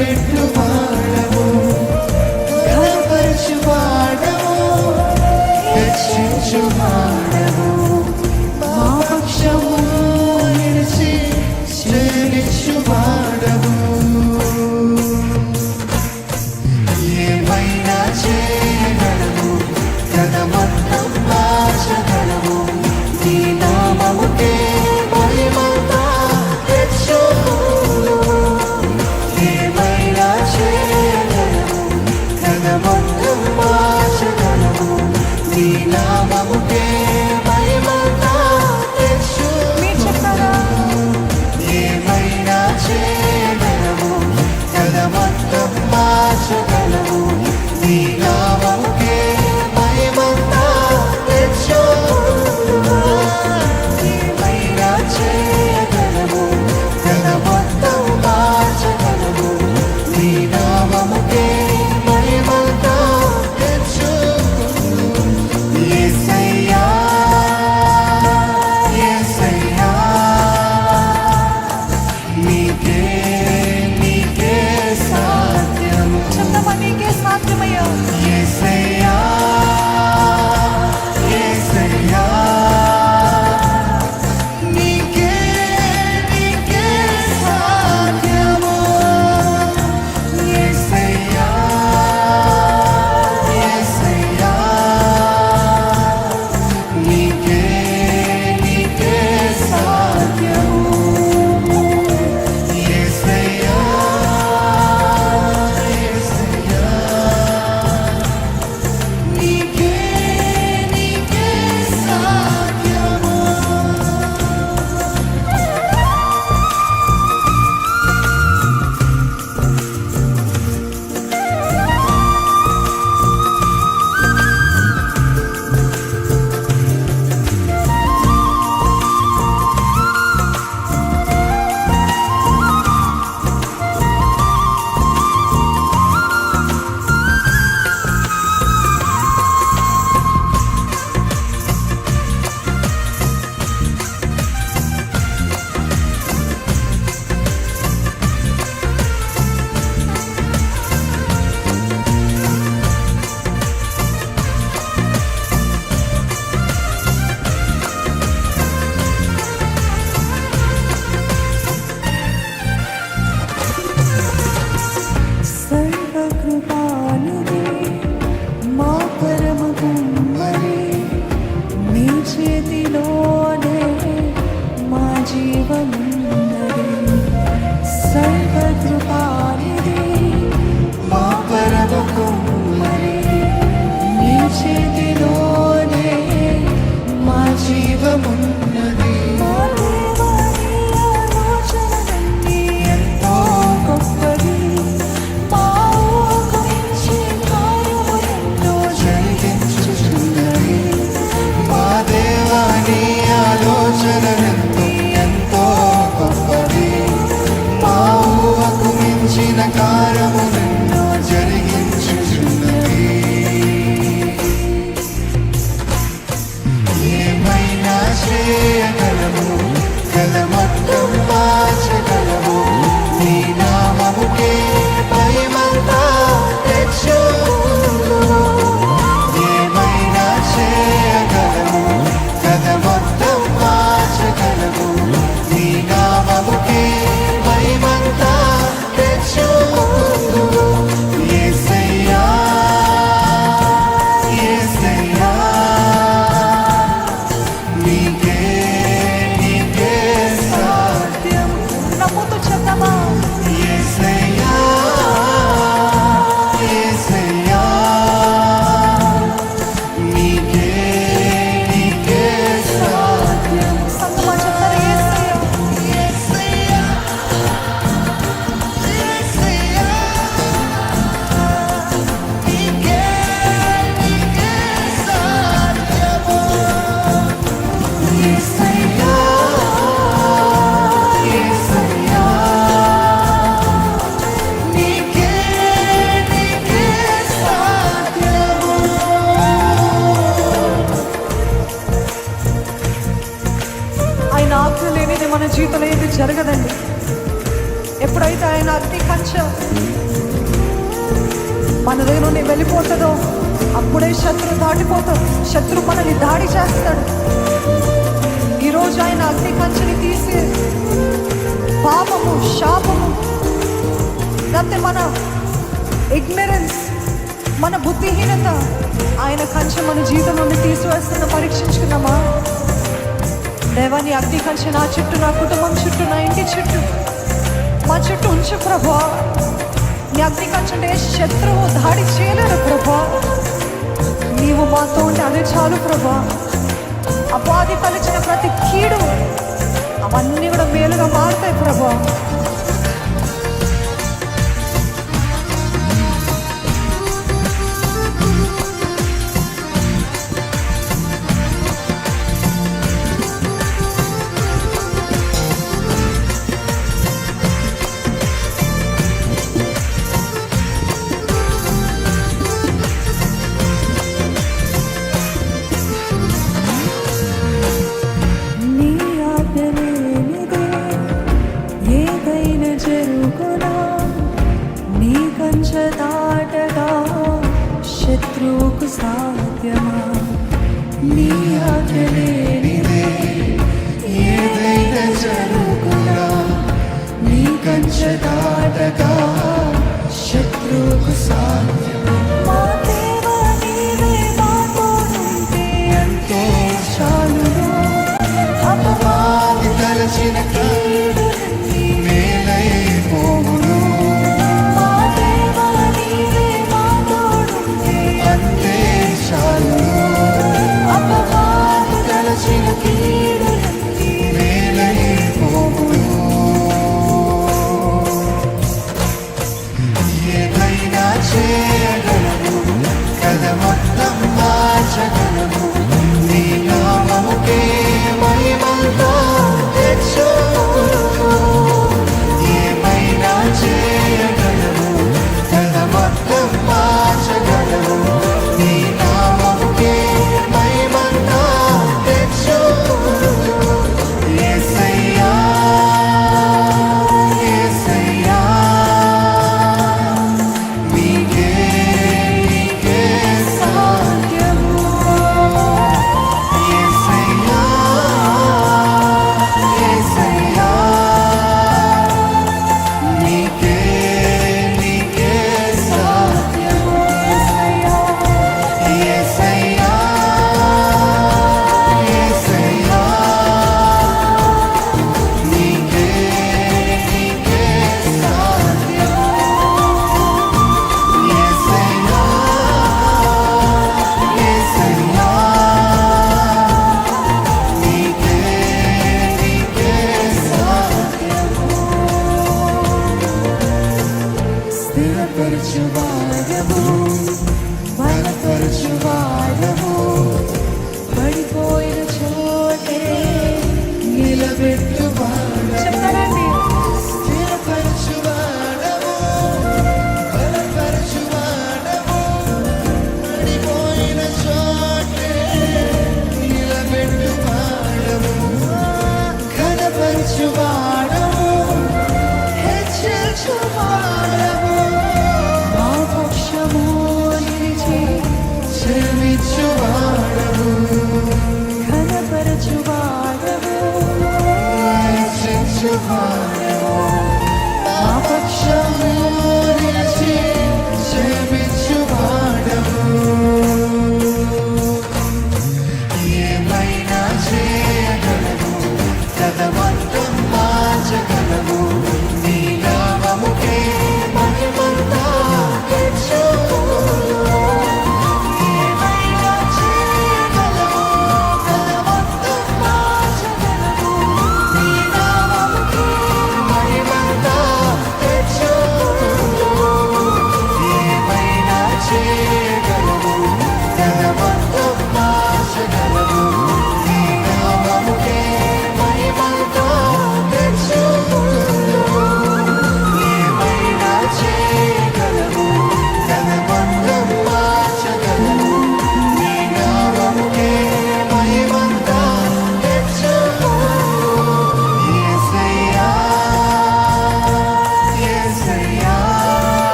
சென்று வாழ నీకే నీకే సాధ్యం. చెప్తామా నీకే సాధ్యమయ్యా. మార్చేయగలము గలమట్టు మార్చగలము నీ జరగదండి. ఎప్పుడైతే ఆయన అగ్ని కంచ మన దగ్గర నుండి వెళ్ళిపోతుందో అప్పుడే శత్రు దాటిపోతాడు. శత్రు మనల్ని దాడి చేస్తాడు. ఈరోజు ఆయన అగ్ని కంచెని తీసి పాపము శాపము లేకపోతే మన ఇగ్నరెన్స్ మన బుద్ధిహీనత ఆయన కంచె మన జీవితం నుండి తీసివేస్తున్న పరీక్షించుకున్నామా దేవాన్ని అగ్ని నా చుట్టూ నా కుటుంబం చుట్టూ నా ఇంటి చుట్టూ. మా చుట్టూ ఉంచు ప్రభా. నీ అగ్ని శత్రువు దాడి చేయలేరు ప్రభా. నీవు మాతో ఉంటే అదే చాలు ప్రభా. అపాధి తలిచిన ప్రతి కీడు అవన్నీ కూడా మేలుగా మారుతాయి ప్రభా. మార్చగలము నీ నామముకే మహిమంతా తెచ్చును Bye.